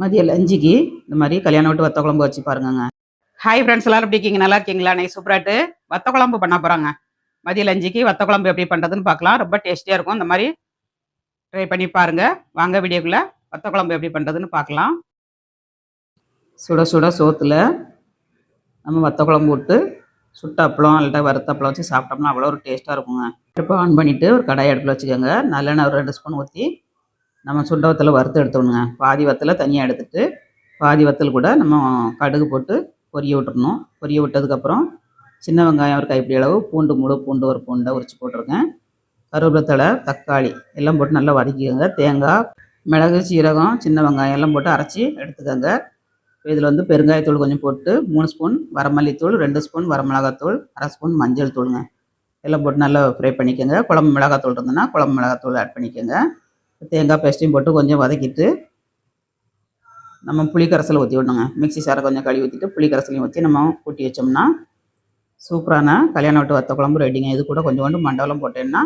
மதிய லஞ்சுக்கு இந்த மாதிரி கல்யாணம் விட்டு வத்த குழம்பு வச்சு பாருங்கங்க. ஹாய் ஃப்ரெண்ட்ஸ் எல்லாரும் எப்படி இருக்கீங்க? நல்லா இருக்கீங்களா? நை சூப்பராட்டு வத்த குழம்பு பண்ண போகிறாங்க மதிய லஞ்சுக்கு வத்த குழம்பு எப்படி பண்ணுறதுன்னு பார்க்கலாம். ரொம்ப டேஸ்டியாக இருக்கும். இந்த மாதிரி ட்ரை பண்ணி பாருங்கள் வாங்க வீடியோக்குள்ளே வத்த குழம்பு எப்படி பண்ணுறதுன்னு பார்க்கலாம். சுட சுட சோத்தில் நம்ம வத்த குழம்பு விட்டு சுட்ட அப்பளம் அல்லட்டா வறுத்த அப்பளம் வச்சு சாப்பிட்டோம்னா அவ்வளோ ஒரு டேஸ்ட்டாக இருக்குங்க. அடுப்பை ஆன் பண்ணிவிட்டு ஒரு கடாய் அடுப்பில் வச்சுக்கோங்க. நல்லெண்ணெய் ஒரு ரெண்டு ஸ்பூன் ஊற்றி நம்ம சுண்டவத்தில் வறுத்து எடுத்துடணுங்க. பாதி வத்தில் தனியாக எடுத்துட்டு பாதி வத்தல் கூட நம்ம கடுகு போட்டு பொரிய விட்டுறணும். பொரிய விட்டதுக்கப்புறம் சின்ன வெங்காயம் ஒரு கைப்பிடி அளவு பூண்டு முழு பூண்டு ஒரு பூண்டை உரிச்சு போட்டிருக்கேன். கருவேப்பிலை தழை தக்காளி எல்லாம் போட்டு நல்லா வதக்கிக்கோங்க. தேங்காய் மிளகு சீரகம் சின்ன வெங்காயம் எல்லாம் போட்டு அரைச்சி எடுத்துக்கோங்க. இதில் வந்து பெருங்காயத்தூள் கொஞ்சம் போட்டு மூணு ஸ்பூன் வரமல்லித்தூள் ரெண்டு ஸ்பூன் வரமிளகாத்தூள் அரை ஸ்பூன் மஞ்சள் தூளுங்க. எல்லாம் போட்டு நல்லா ஃப்ரை பண்ணிக்கோங்க. குழம்பு மிளகாத்தூள் இருந்ததுன்னா குழம்பு மிளகாத்தூள் ஆட் பண்ணிக்கோங்க. தேங்காய் பேஸ்ட்டையும் போட்டு கொஞ்சம் வதக்கிட்டு நம்ம புளி ஊற்றி விடணுங்க. மிக்ஸி சாரை கொஞ்சம் கழுவி ஊற்றிட்டு புளி ஊற்றி நம்ம கூட்டி வச்சோம்னா சூப்பரான கல்யாணம் விட்டு வத்த குழம்பு ரெடிங்க. இது கூட கொஞ்சம் கொண்டு மண்டபலம் போட்டேன்னா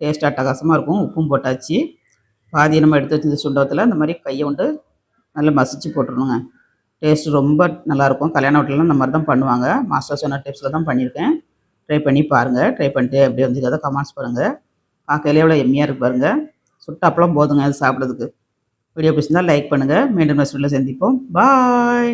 டேஸ்ட் அட்டகாசமாக இருக்கும். உப்பும் போட்டாச்சு. பாதி நம்ம எடுத்து வச்சு சுண்டத்தில் இந்த மாதிரி கையை கொண்டு நல்லா மசிச்சு போட்டுருணுங்க டேஸ்ட் ரொம்ப நல்லாயிருக்கும் கல்யாண வீட்டிலலாம் இந்த மாதிரி தான் பண்ணுவாங்க. மாஸ்டர் சொன்ன டிப்ஸில் தான் பண்ணியிருக்கேன். ட்ரை பண்ணி பாருங்கள் ட்ரை பண்ணிட்டு அப்படியே வந்து அதை கமெண்ட்ஸ் பாருங்கள் பார்க்கலையே எவ்வளோ எம்மியாக இருக்கு பாருங்கள் சுட்ட அப்பளம் போதுங்க அது சாப்பிட்றதுக்கு. வீடியோ பிடிச்சிருந்தால் லைக் பண்ணுங்கள் மீண்டும் நெக்ஸ்ட் வீடியோவில் சந்திப்போம். பாய்